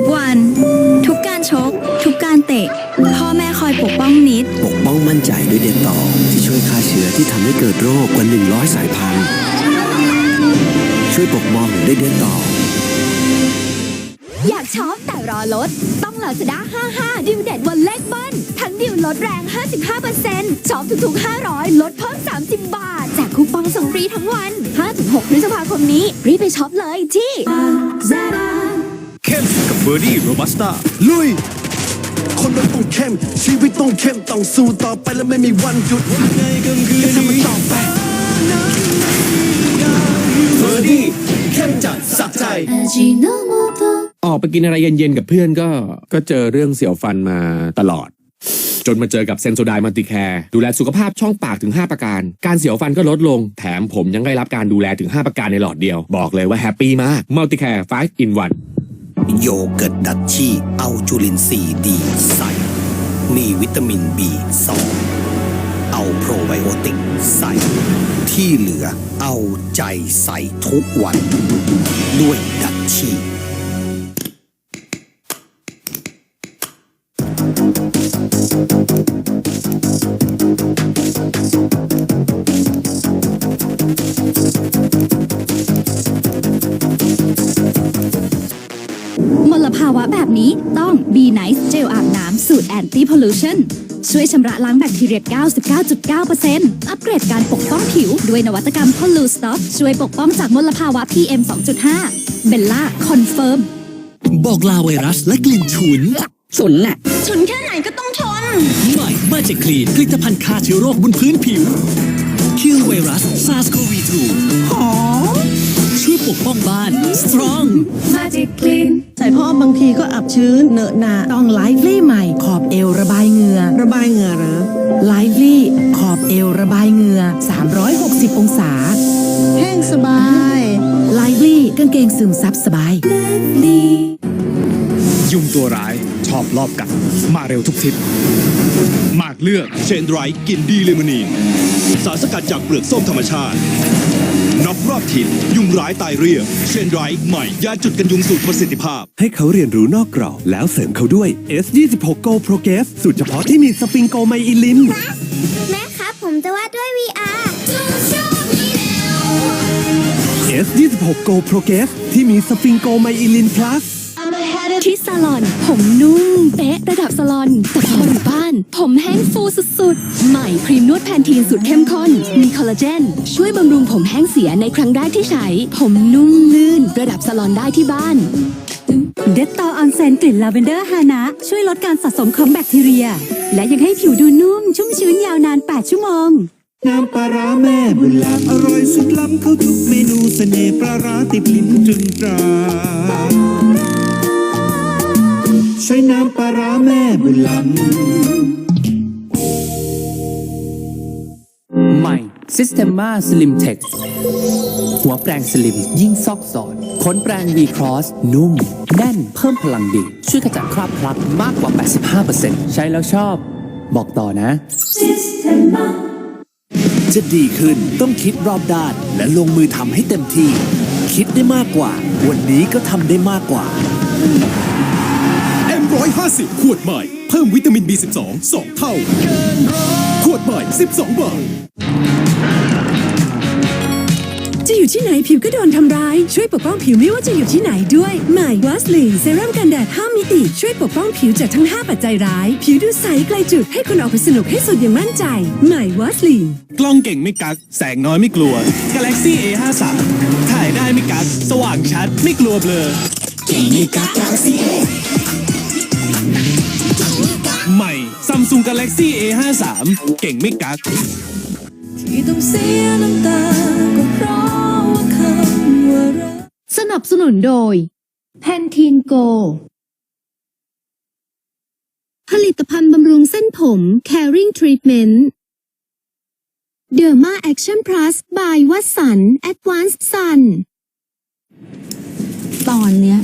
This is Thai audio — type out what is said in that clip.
ทุกวัน ทุกการชก ทุกการเตะ พ่อแม่คอยปกป้องนิด ปกป้องมั่นใจด้วยเด็ดต่อที่ช่วยฆ่าเชื้อที่ทำให้เกิดโรคกว่า 100 สายพันธุ์ ช่วยปกป้องด้วยเด็ดต่ออยากช็อปแต่รอลด ต้อง Lazada 55 ดิวเด็ดวันเลขเบิ้ลทั้งดิวลดแรง 55%ช็อปทุกๆ 500 ลดเพิ่ม 30 บาท แจกคูปองส่งฟรีทั้งวัน 5-6 พฤษภาคมนี้ รีบไปช็อปเลยที่ Lazada เข้มกั บเบอร์ดี้โรบัสต้าลุย คนเราต้องเข้ม ชีวิตต้องเข้ม ต้องสู้ต่อไปและไม่มีวันหยุดไงกลางคืนนี้ต่อไปเบอร์ดี้เข้มจัดสักใจออกไปกินอะไรเย็นๆกับเพื่อนก็ก็เจอเรื่องเสียวฟันมาตลอด จนมาเจอกับเซนโซไดมัลติแคร์ดูแลสุขภาพช่องปากถึง 5 ประการ การเสียวฟันก็ลดลง แถมผมยังได้รับการดูแลถึง 5 ประการในหลอดเดียว บอกเลยว่าแฮปปี้มากมัลติแคร์5 in 1 โยเกิร์ตดัชชี่เอาจุลินทรีย์ดีใส่มีวิตามิน B2 เอาโปรไบโอติกใส่ ที่เหลือเอาใจใส่ทุกวัน ด้วยดัชชี่ ภาวะแบบนี้ต้อง B Nice เจลอาบน้ำสูตร Anti Pollution ช่วยชำระล้างแบคทีเรีย 99.9%อัปเกรดการปกป้องผิว ด้วยนวัตกรรม Pollu Stop ช่วยปกป้องจากมลภาวะ PM 2.5 เบลล่าคอนเฟิร์มบอกลาไวรัสและกลิ่นฉุน ฉุนน่ะ ฉุนแค่ไหนก็ต้องทน ใหม่มาจิคลีนผลิตภัณฑ์ฆ่าเชื้อโรคบนพื้นผิวคิวไวรัส SARS-CoV-2 หอมช่วยปกป้องบ้าน Strong ใส่พ่อบางทีก็อับชื้นเหนอะหนาต้องไลฟ์ลี่ใหม่ ขอบเอวระบายเหงื่อระบายเหงื่อเหรอไลฟ์ลี่ขอบเอวระบายเหงื่อ 360 องศา แห้งสบายไลฟ์ลี่กางเกงซึมซับสบายยุงตัวร้ายชอบรอบกัดมาเร็วทุกทิศหมากเลือกเชนไรท์กินดีเลมอนีนสารสกัดจากเปลือกส้มธรรมชาติ น็อกรอบทิศยุงร้ายตายเรียบเชนไรท์ใหม่ยาจุดกันยุงสูตรประสิทธิภาพ ให้เขาเรียนรู้นอกกรอบ แล้วเสริมเขาด้วย S26 Go Progress สูตรเฉพาะที่มีสปริงโกไมอิลินแม่ครับ ผมจะวาดด้วย VR S26 Go Progress ที่มีสปริงโกไมอิลิน plus ที่ซาลอน ผมนุ่มเป๊ะระดับซาลอนแต่พออยู่บ้าน ผมแห้งฟูสุดๆ ใหม่ครีมนวดแพนทีนสูตรเข้มข้น มีคอลลาเจน ช่วยบำรุงผมแห้งเสียในครั้งแรกที่ใช้ ผมนุ่มลื่นระดับซาลอนได้ที่บ้านเดตตอออนเซนกลิ่นลาเวนเดอร์ฮานะ ช่วยลดการสะสมของแบคทีเรีย และยังให้ผิวดูนุ่ม ชุ่มชื้นยาวนาน 8 ชั่วโมง น้ำปลาร้าแม่บุญล้ำอร่อยสุดล้ำเข้าทุกเมนูเสน่ห์ปลาร้าติดลิ้นจนตรา ใช้น้ำปลาร้าแม่บุญล้ำใหม่ Systema Slim Tech หัวแปรงสลิมยิ่งซอกซอนขนแปรง V Cross นุ่ม แน่นเพิ่มพลังดี ช่วยขจัดคราบพลักมากกว่า 85%ใช้แล้วชอบ บอกต่อนะจะดีขึ้นต้องคิดรอบด้านและลงมือทำให้เต็มที่ คิดได้มากกว่า วันนี้ก็ทำได้มากกว่า M150 ขวดใหม่ เพิ่มวิตามิน B12 2เท่า ขวดใหม่ 12 บาท จะอยู่ที่ไหนผิวก็โดนทำร้าย ช่วยปกป้องผิวไม่ว่าจะอยู่ที่ไหนด้วย ใหม่วัสลีนเซรั่มกันแดด 5 มิติ ช่วยปกป้องผิวจากทั้ง 5 ปัจจัยร้าย ผิวดูใสไกลจุด ให้คุณออกไปสนุกให้สุดอย่างมั่นใจ ใหม่วัสลีนกล้องเก่งไม่กักแสงน้อยไม่กลัว Galaxy A53 ถ่ายได้ไม่กักสว่างชัดไม่กลัวเบลอใหม่ Galaxy A53 เก่งไม่กัก ที่ต้องเสียน้ำตาก็เพราะว่าคำว่ารัก สนับสนุนโดยแพนทีนโกผลิตภัณฑ์บำรุงเส้นผม Caring Treatment Derma Action Plus by วัสัน Advanced Sun ตอนเนี้ย